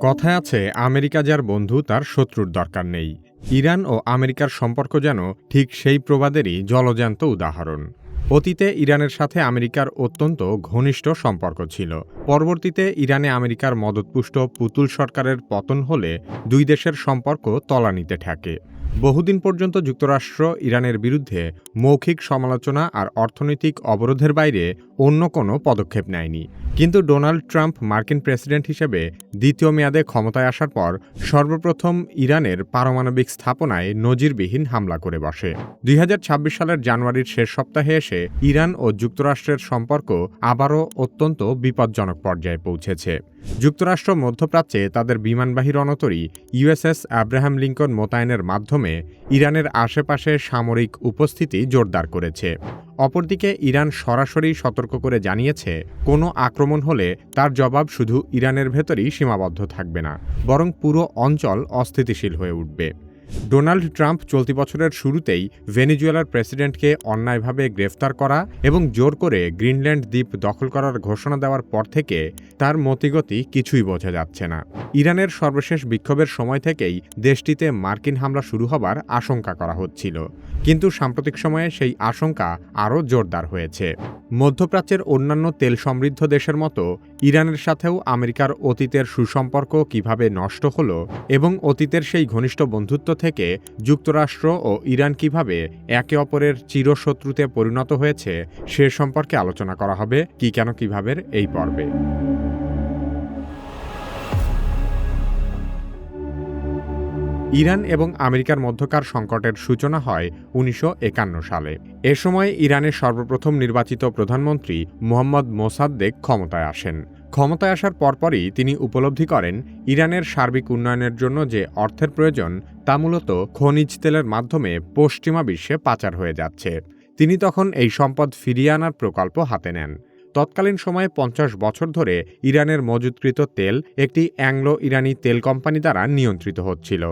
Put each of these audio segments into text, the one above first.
কথায় আছে, আমেরিকা যার বন্ধু, তার শত্রুর দরকার নেই। ইরান ও আমেরিকার সম্পর্ক যেন ঠিক সেই প্রবাদেরই জলজান্ত উদাহরণ। অতীতে ইরানের সাথে আমেরিকার অত্যন্ত ঘনিষ্ঠ সম্পর্ক ছিল। পরবর্তীতে ইরানে আমেরিকার মদতপুষ্ট পুতুল সরকারের পতন হলে দুই দেশের সম্পর্ক তলানিতে ঠেকে। বহুদিন পর্যন্ত যুক্তরাষ্ট্র ইরানের বিরুদ্ধে মৌখিক সমালোচনা আর অর্থনৈতিক অবরোধের বাইরে অন্য কোনো পদক্ষেপ নেয়নি। কিন্তু ডোনাল্ড ট্রাম্প মার্কিন প্রেসিডেন্ট হিসেবে দ্বিতীয় মেয়াদে ক্ষমতায় আসার পর সর্বপ্রথম ইরানের পারমাণবিক স্থাপনায় নজিরবিহীন হামলা করে বসে। দুই হাজার ছাব্বিশ সালের জানুয়ারির শেষ সপ্তাহে এসে ইরান ও যুক্তরাষ্ট্রের সম্পর্ক আবারও অত্যন্ত বিপজ্জনক পর্যায়ে পৌঁছেছে। যুক্তরাষ্ট্র মধ্যপ্রাচ্যে তাদের বিমানবাহী রণতরী ইউএসএস আব্রাহাম লিঙ্কন মোতায়েনের মাধ্যমে ইরানের আশেপাশে সামরিক উপস্থিতি জোরদার করেছে। অপরদিকে ইরান সরাসরি সতর্ক করে জানিয়েছে, কোনো আক্রমণ হলে তার জবাব শুধু ইরানের ভেতরেই সীমাবদ্ধ থাকবে না, বরং পুরো অঞ্চল অস্থিতিশীল হয়ে উঠবে। ডোনাল্ড ট্রাম্প চলতি বছরের শুরুতেই ভেনিজুয়েলার প্রেসিডেন্টকে অন্যায়ভাবে গ্রেফতার করা এবং জোর করে গ্রিনল্যান্ড দ্বীপ দখল করার ঘোষণা দেওয়ার পর থেকে তার মতিগতি কিছুই বোঝা যাচ্ছে না। ইরানের সর্বশেষ বিক্ষোভের সময় থেকেই দেশটিতে মার্কিন হামলা শুরু হবার আশঙ্কা করা হচ্ছিল। কিন্তু সাম্প্রতিক সময়ে সেই আশঙ্কা আরও জোরদার হয়েছে। মধ্যপ্রাচ্যের অন্যান্য তেল সমৃদ্ধ দেশের মতো ইরানের সাথেও আমেরিকার অতীতের সুসম্পর্ক কীভাবে নষ্ট হল এবং অতীতের সেই ঘনিষ্ঠ বন্ধুত্ব থেকে যুক্তরাষ্ট্র ও ইরান কীভাবে একে অপরের চিরশত্রুতে পরিণত হয়েছে সে সম্পর্কে আলোচনা করা হবে কি কেন কীভাবে এই পর্বে। ইরান এবং আমেরিকার মধ্যকার সংকটের সূচনা হয় উনিশশো একান্ন সালে। এ সময় ইরানের সর্বপ্রথম নির্বাচিত প্রধানমন্ত্রী মোহাম্মদ মোসাদ্দেক ক্ষমতায় আসেন। ক্ষমতায় আসার পরপরই তিনি উপলব্ধি করেন ইরানের সার্বিক উন্নয়নের জন্য যে অর্থের প্রয়োজন, তা মূলত খনিজ তেলের মাধ্যমে পশ্চিমা বিশ্বে পাচার হয়ে যাচ্ছে। তিনি তখন এই সম্পদ ফিরিয়ে আনার প্রকল্প হাতে নেন। তৎকালীন সময়ে পঞ্চাশ বছর ধরে ইরানের মজুতকৃত তেল একটি অ্যাংলো ইরানি তেল কোম্পানি দ্বারা নিয়ন্ত্রিত হচ্ছিল,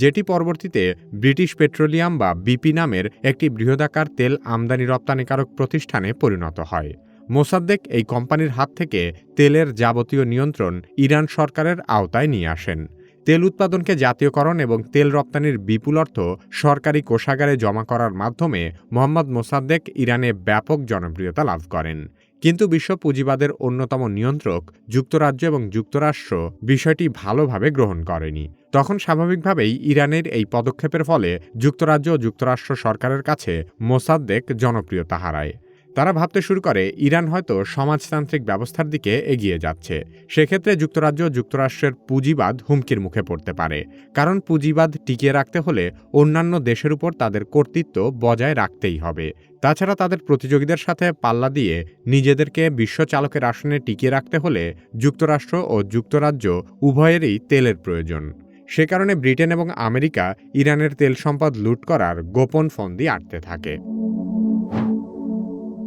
যেটি পরবর্তীতে ব্রিটিশ পেট্রোলিয়াম বা বিপি নামের একটি বৃহদাকার তেল আমদানি রপ্তানিকারক প্রতিষ্ঠানে পরিণত হয়। মোসাদ্দেক এই কোম্পানির হাত থেকে তেলের যাবতীয় নিয়ন্ত্রণ ইরান সরকারের আওতায় নিয়ে আসেন। তেল উৎপাদনকে জাতীয়করণ এবং তেল রপ্তানির বিপুল অর্থ সরকারি কোষাগারে জমা করার মাধ্যমে মোহাম্মদ মোসাদ্দেক ইরানে ব্যাপক জনপ্রিয়তা লাভ করেন। কিন্তু বিশ্ব পুঁজিবাদের অন্যতম নিয়ন্ত্রক যুক্তরাজ্য এবং যুক্তরাষ্ট্র বিষয়টি ভালোভাবে গ্রহণ করেনি। তখন স্বাভাবিকভাবেই ইরানের এই পদক্ষেপের ফলে যুক্তরাজ্য ও যুক্তরাষ্ট্র সরকারের কাছে মোসাদ্দেক জনপ্রিয়তা হারায়। তারা ভাবতে শুরু করে, ইরান হয়তো সমাজতান্ত্রিক ব্যবস্থার দিকে এগিয়ে যাচ্ছে। সেক্ষেত্রে যুক্তরাজ্য যুক্তরাষ্ট্রের পুঁজিবাদ হুমকির মুখে পড়তে পারে। কারণ পুঁজিবাদ টিকিয়ে রাখতে হলে অন্যান্য দেশের উপর তাদের কর্তৃত্ব বজায় রাখতেই হবে। তাছাড়া তাদের প্রতিযোগীদের সাথে পাল্লা দিয়ে নিজেদেরকে বিশ্ব চালকের আসনে টিকিয়ে রাখতে হলে যুক্তরাষ্ট্র ও যুক্তরাজ্য উভয়েরই তেলের প্রয়োজন। সে কারণে ব্রিটেন এবং আমেরিকা ইরানের তেল সম্পদ লুট করার গোপন ফন্দি আটতে থাকে।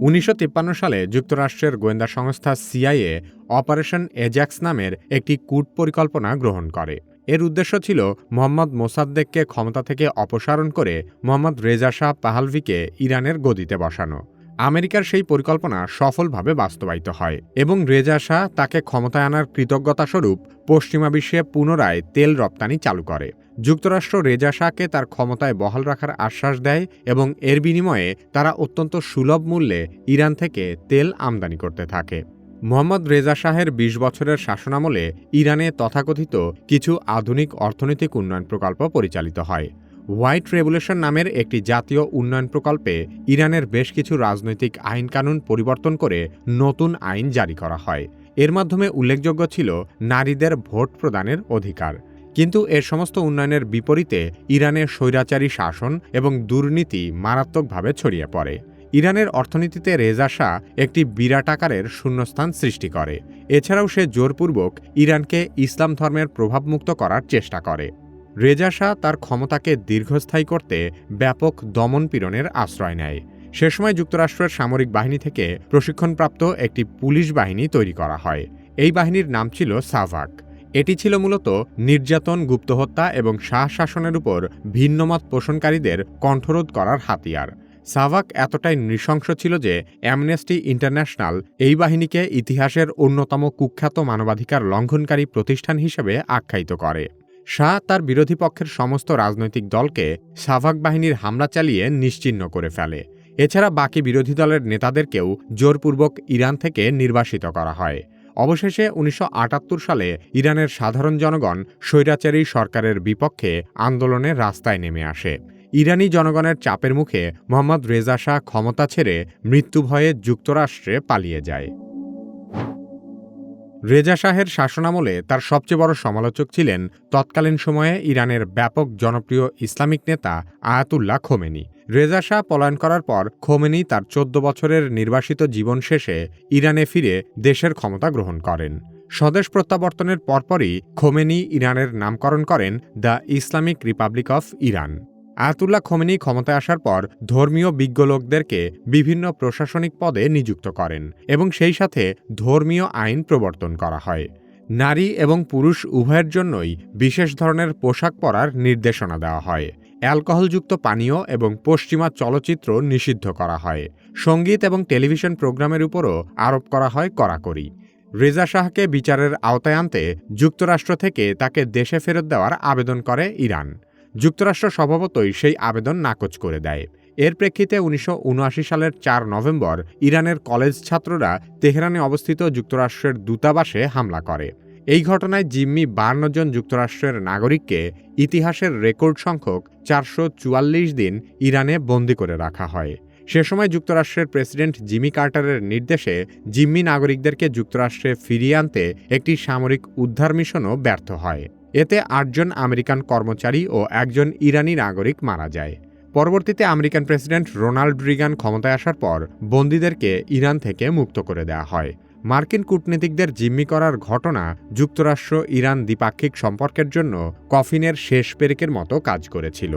উনিশশো তিপ্পান্ন সালে যুক্তরাষ্ট্রের গোয়েন্দা সংস্থা সিআইএ অপারেশন এজ্যাক্স নামের একটি কূট পরিকল্পনা গ্রহণ করে। এর উদ্দেশ্য ছিল মোহাম্মদ মোসাদ্দেককে ক্ষমতা থেকে অপসারণ করে মোহাম্মদ রেজা শাহ পাহালভিকে ইরানের গদিতে বসানো। আমেরিকার সেই পরিকল্পনা সফলভাবে বাস্তবায়িত হয় এবং রেজা শাহ তাকে ক্ষমতায় আনার কৃতজ্ঞতাস্বরূপ পশ্চিমা বিশ্বে পুনরায় তেল রপ্তানি চালু করে। যুক্তরাষ্ট্র রেজা শাহকে তার ক্ষমতায় বহাল রাখার আশ্বাস দেয় এবং এর বিনিময়ে তারা অত্যন্ত সুলভ মূল্যে ইরান থেকে তেল আমদানি করতে থাকে। মোহাম্মদ রেজা শাহের ২০ বছরের শাসনামলে ইরানে তথাকথিত কিছু আধুনিক অর্থনৈতিক উন্নয়ন প্রকল্প পরিচালিত হয়। হোয়াইট রেভলিউশন নামের একটি জাতীয় উন্নয়ন প্রকল্পে ইরানের বেশ কিছু রাজনৈতিক আইনকানুন পরিবর্তন করে নতুন আইন জারি করা হয়। এর মাধ্যমে উল্লেখযোগ্য ছিল নারীদের ভোট প্রদানের অধিকার। কিন্তু এর সমস্ত উন্নয়নের বিপরীতে ইরানের স্বৈরাচারী শাসন এবং দুর্নীতি মারাত্মকভাবে ছড়িয়ে পড়ে। ইরানের অর্থনীতিতে রেজা শাহ একটি বিরাট আকারের শূন্যস্থান সৃষ্টি করে। এছাড়াও সে জোরপূর্বক ইরানকে ইসলাম ধর্মের প্রভাবমুক্ত করার চেষ্টা করে। রেজা শাহ তার ক্ষমতাকে দীর্ঘস্থায়ী করতে ব্যাপক দমনপীড়নের আশ্রয় নেয়। সে সময় যুক্তরাষ্ট্রের সামরিক বাহিনী থেকে প্রশিক্ষণপ্রাপ্ত একটি পুলিশ বাহিনী তৈরি করা হয়। এই বাহিনীর নাম ছিল সাভাক। এটি ছিল মূলত নির্যাতন, গুপ্তহত্যা এবং শাহ শাসনের উপর ভিন্নমত পোষণকারীদের কণ্ঠরোধ করার হাতিয়ার। সাভাক এতটাই নৃশংস ছিল যে অ্যামনেস্টি ইন্টারন্যাশনাল এই বাহিনীকে ইতিহাসের অন্যতম কুখ্যাত মানবাধিকার লঙ্ঘনকারী প্রতিষ্ঠান হিসেবে আখ্যায়িত করে। শাহ তার বিরোধী পক্ষের সমস্ত রাজনৈতিক দলকে সাভাক বাহিনীর হামলা চালিয়ে নিশ্চিহ্ন করে ফেলে। এছাড়া বাকি বিরোধী দলের নেতাদেরকেও জোরপূর্বক ইরান থেকে নির্বাসিত করা হয়। অবশেষে উনিশশো আটাত্তর সালে ইরানের সাধারণ জনগণ স্বৈরাচারী সরকারের বিপক্ষে আন্দোলনের রাস্তায় নেমে আসে। ইরানি জনগণের চাপের মুখে মোহাম্মদ রেজা শাহ ক্ষমতা ছেড়ে মৃত্যু ভয়ে যুক্তরাষ্ট্রে পালিয়ে যায়। রেজা শাহের শাসনামলে তার সবচেয়ে বড় সমালোচক ছিলেন তৎকালীন সময়ে ইরানের ব্যাপক জনপ্রিয় ইসলামিক নেতা আয়াতুল্লাহ খোমেনি। রেজা শাহ পলায়ন করার পর খোমেনি তার চোদ্দ বছরের নির্বাসিত জীবন শেষে ইরানে ফিরে দেশের ক্ষমতা গ্রহণ করেন। স্বদেশ প্রত্যাবর্তনের পরপরই খোমেনি ইরানের নামকরণ করেন the Islamic Republic of Iran. Ayatollah Khomeini ক্ষমতায় আসার পর ধর্মীয় বিজ্ঞ লোকদেরকে বিভিন্ন প্রশাসনিক পদে নিযুক্ত করেন এবং সেই সাথে ধর্মীয় আইন প্রবর্তন করা হয়। নারী এবং পুরুষ উভয়ের জন্যই বিশেষ ধরনের পোশাক পরার নির্দেশনা দেওয়া হয়। অ্যালকোহলযুক্ত পানীয় এবং পশ্চিমা চলচ্চিত্র নিষিদ্ধ করা হয়। সংগীত এবং টেলিভিশন প্রোগ্রামের উপরও আরোপ করা হয় কড়াকড়ি। রেজা শাহকে বিচারের আওতায় আনতে যুক্তরাষ্ট্র থেকে তাকে দেশে ফেরত দেওয়ার আবেদন করে ইরান। যুক্তরাষ্ট্র স্বভাবতই সেই আবেদন নাকচ করে দেয়। এর প্রেক্ষিতে উনিশশো উনআশি সালের চার নভেম্বর ইরানের কলেজ ছাত্ররা তেহরানে অবস্থিত যুক্তরাষ্ট্রের দূতাবাসে হামলা করে। এই ঘটনায় জিম্মি বান্ন জন যুক্তরাষ্ট্রের নাগরিককে ইতিহাসের রেকর্ড সংখ্যক চারশো চুয়াল্লিশ দিন ইরানে বন্দি করে রাখা হয়। সে সময় যুক্তরাষ্ট্রের প্রেসিডেন্ট জিমি কার্টারের নির্দেশে জিম্মি নাগরিকদেরকে যুক্তরাষ্ট্রে ফিরিয়ে আনতে একটি সামরিক উদ্ধার মিশনও ব্যর্থ হয়। এতে আটজন আমেরিকান কর্মচারী ও একজন ইরানি নাগরিক মারা যায়। পরবর্তীতে আমেরিকান প্রেসিডেন্ট রোনাল্ড রিগান ক্ষমতায় আসার পর বন্দীদেরকে ইরান থেকে মুক্ত করে দেওয়া হয়। মার্কিন কূটনীতিকদের জিম্মি করার ঘটনা যুক্তরাষ্ট্র ইরান দ্বিপাক্ষিক সম্পর্কের জন্য কফিনের শেষ পেরেকের মতো কাজ করেছিল।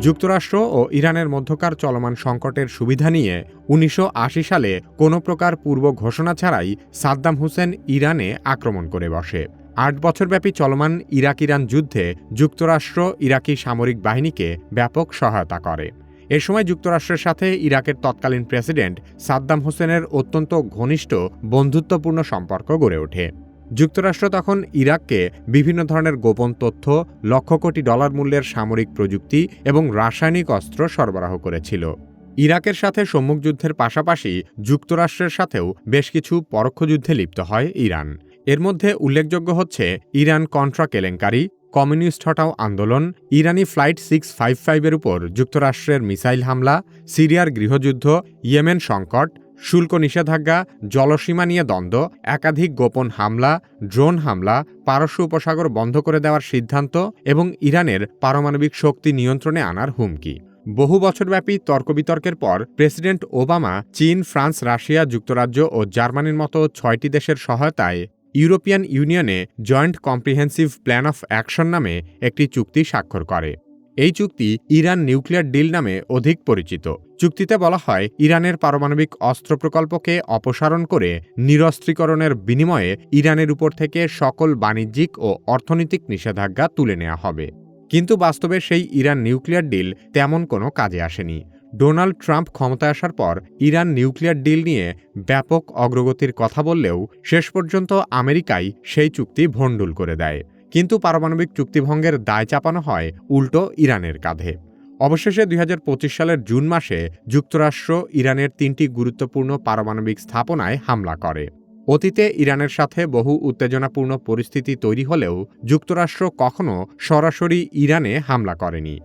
যুক্তরাষ্ট্র ও ইরানের মধ্যকার চলমান সংকটের সুবিধা নিয়ে উনিশশো আশি সালে কোনো প্রকার পূর্ব ঘোষণা ছাড়াই সাদ্দাম হোসেন ইরানে আক্রমণ করে বসে। আট বছরব্যাপী চলমান ইরাক ইরান যুদ্ধে যুক্তরাষ্ট্র ইরাকি সামরিক বাহিনীকে ব্যাপক সহায়তা করে। এ সময় যুক্তরাষ্ট্রের সাথে ইরাকের তৎকালীন প্রেসিডেন্ট সাদ্দাম হোসেনের অত্যন্ত ঘনিষ্ঠ বন্ধুত্বপূর্ণ সম্পর্ক গড়ে ওঠে। যুক্তরাষ্ট্র তখন ইরাককে বিভিন্ন ধরনের গোপন তথ্য লক্ষ কোটি ডলার মূল্যের সামরিক প্রযুক্তি এবং রাসায়নিক অস্ত্র সরবরাহ করেছিল। ইরাকের সাথে সম্মুখ যুদ্ধের পাশাপাশি যুক্তরাষ্ট্রের সাথেও বেশ কিছু পরোক্ষ যুদ্ধে লিপ্ত হয় ইরান। এর মধ্যে উল্লেখযোগ্য হচ্ছে ইরান কন্ট্রা কেলেঙ্কারি, কমিউনিস্ট হটাও আন্দোলন, ইরানি ফ্লাইট সিক্স ফাইভ ফাইভের উপর যুক্তরাষ্ট্রের মিসাইল হামলা, সিরিয়ার গৃহযুদ্ধ, ইয়েমেন সংকট, শুল্ক নিষেধাজ্ঞা, জলসীমা নিয়ে দ্বন্দ্ব, একাধিক গোপন হামলা, ড্রোন হামলা, পারস্য উপসাগর বন্ধ করে দেওয়ার সিদ্ধান্ত এবং ইরানের পারমাণবিক শক্তি নিয়ন্ত্রণে আনার হুমকি। বহু বছরব্যাপী তর্কবিতর্কের পর প্রেসিডেন্ট ওবামা চীন, ফ্রান্স, রাশিয়া, যুক্তরাজ্য ও জার্মানির মতো ছয়টি দেশের সহায়তায় ইউরোপিয়ান ইউনিয়নে Joint Comprehensive Plan of Action নামে একটি চুক্তি স্বাক্ষর করে। এই চুক্তি ইরান নিউক্লিয়ার ডিল নামে অধিক পরিচিত। চুক্তিতে বলা হয়, ইরানের পারমাণবিক অস্ত্র প্রকল্পকে অপসারণ করে নিরস্ত্রীকরণের বিনিময়ে ইরানের উপর থেকে সকল বাণিজ্যিক ও অর্থনৈতিক নিষেধাজ্ঞা তুলে নেওয়া হবে। কিন্তু বাস্তবে সেই ইরান নিউক্লিয়ার ডিল তেমন কোনো কাজে আসেনি। ডোনাল্ড ট্রাম্প ক্ষমতায় আসার পর ইরান নিউক্লিয়ার ডিল নিয়ে ব্যাপক অগ্রগতির কথা বললেও শেষ পর্যন্ত আমেরিকাই সেই চুক্তি ভণ্ডুল করে দেয়। কিন্তু পারমাণবিক চুক্তিভঙ্গের দায় চাপানো হয় উল্টো ইরানের কাঁধে। অবশেষে দুই হাজার পঁচিশ সালের জুন মাসে যুক্তরাষ্ট্র ইরানের তিনটি গুরুত্বপূর্ণ পারমাণবিক স্থাপনায় হামলা করে। অতীতে ইরানের সাথে বহু উত্তেজনাপূর্ণ পরিস্থিতি তৈরি হলেও যুক্তরাষ্ট্র কখনো সরাসরি ইরানে হামলা করেনি।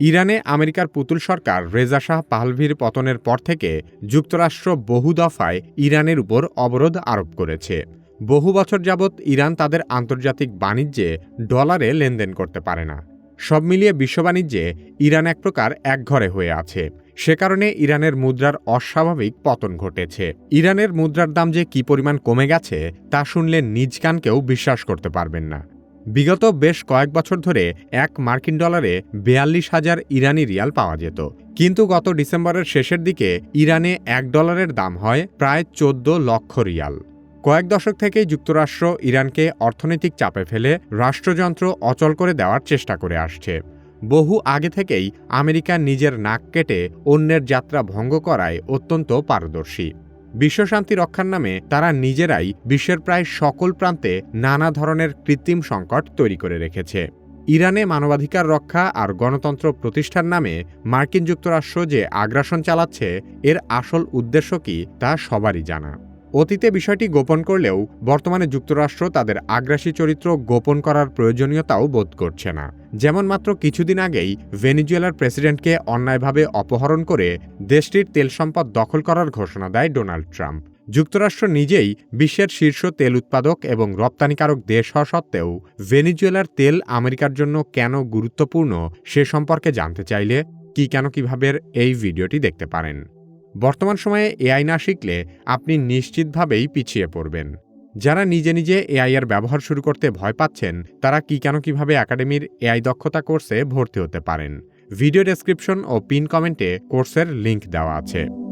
ইরানে আমেরিকার পুতুল সরকার রেজা শাহ পাহলভির পতনের পর থেকে যুক্তরাষ্ট্র বহু দফায় ইরানের উপর অবরোধ আরোপ করেছে। বহু বছর যাবৎ ইরান তাদের আন্তর্জাতিক বাণিজ্যে ডলারে লেনদেন করতে পারে না। সব মিলিয়ে বিশ্ব বাণিজ্যে ইরান এক প্রকার একঘরে হয়ে আছে। সে কারণে ইরানের মুদ্রার অস্বাভাবিক পতন ঘটেছে। ইরানের মুদ্রার দাম যে কি পরিমাণ কমে গেছে, তা শুনলে নিজ কানকেও বিশ্বাস করতে পারবেন না। বিগত বেশ কয়েক বছর ধরে এক মার্কিন ডলারে বেয়াল্লিশ হাজার ইরানি রিয়াল পাওয়া যেত। কিন্তু গত ডিসেম্বরের শেষের দিকে ইরানে এক ডলারের দাম হয় প্রায় চোদ্দ লক্ষ রিয়াল। কয়েক দশক থেকেই যুক্তরাষ্ট্র ইরানকে অর্থনৈতিক চাপে ফেলে রাষ্ট্রযন্ত্র অচল করে দেওয়ার চেষ্টা করে আসছে। বহু আগে থেকেই আমেরিকা নিজের নাক কেটে অন্যের যাত্রা ভঙ্গ করায় অত্যন্ত পারদর্শী। বিশ্বশান্তি রক্ষার নামে তারা নিজেরাই বিশ্বের প্রায় সকল প্রান্তে নানা ধরনের কৃত্রিম সংকট তৈরি করে রেখেছে। ইরানে মানবাধিকার রক্ষা আর গণতন্ত্র প্রতিষ্ঠার নামে মার্কিন যুক্তরাষ্ট্র যে আগ্রাসন চালাচ্ছে, এর আসল উদ্দেশ্য কি তা সবারই জানা। অতীতে বিষয়টি গোপন করলেও বর্তমানে যুক্তরাষ্ট্র তাদের আগ্রাসী চরিত্র গোপন করার প্রয়োজনীয়তাও বোধ করছে না। যেমন মাত্র কিছুদিন আগেই ভেনিজুয়েলার প্রেসিডেন্টকে অন্যায়ভাবে অপহরণ করে দেশটির তেল সম্পদ দখল করার ঘোষণা দেয় ডোনাল্ড ট্রাম্প। যুক্তরাষ্ট্র নিজেই বিশ্বের শীর্ষ তেল উৎপাদক এবং রপ্তানিকারক দেশ হওয়া সত্ত্বেও ভেনিজুয়েলার তেল আমেরিকার জন্য কেন গুরুত্বপূর্ণ সে সম্পর্কে জানতে চাইলে কি কেন কীভাবে এই ভিডিওটি দেখতে পারেন। বর্তমান সময়ে এআই না শিখলে আপনি নিশ্চিতভাবেই পিছিয়ে পড়বেন। যারা নিজে নিজে এআই এর ব্যবহার শুরু করতে ভয় পাচ্ছেন, তারা কি কেন কীভাবে একাডেমির এআই দক্ষতা কোর্সে ভর্তি হতে পারেন? ভিডিও ডেসক্রিপশন ও পিন কমেন্টে কোর্সের লিংক দেওয়া আছে।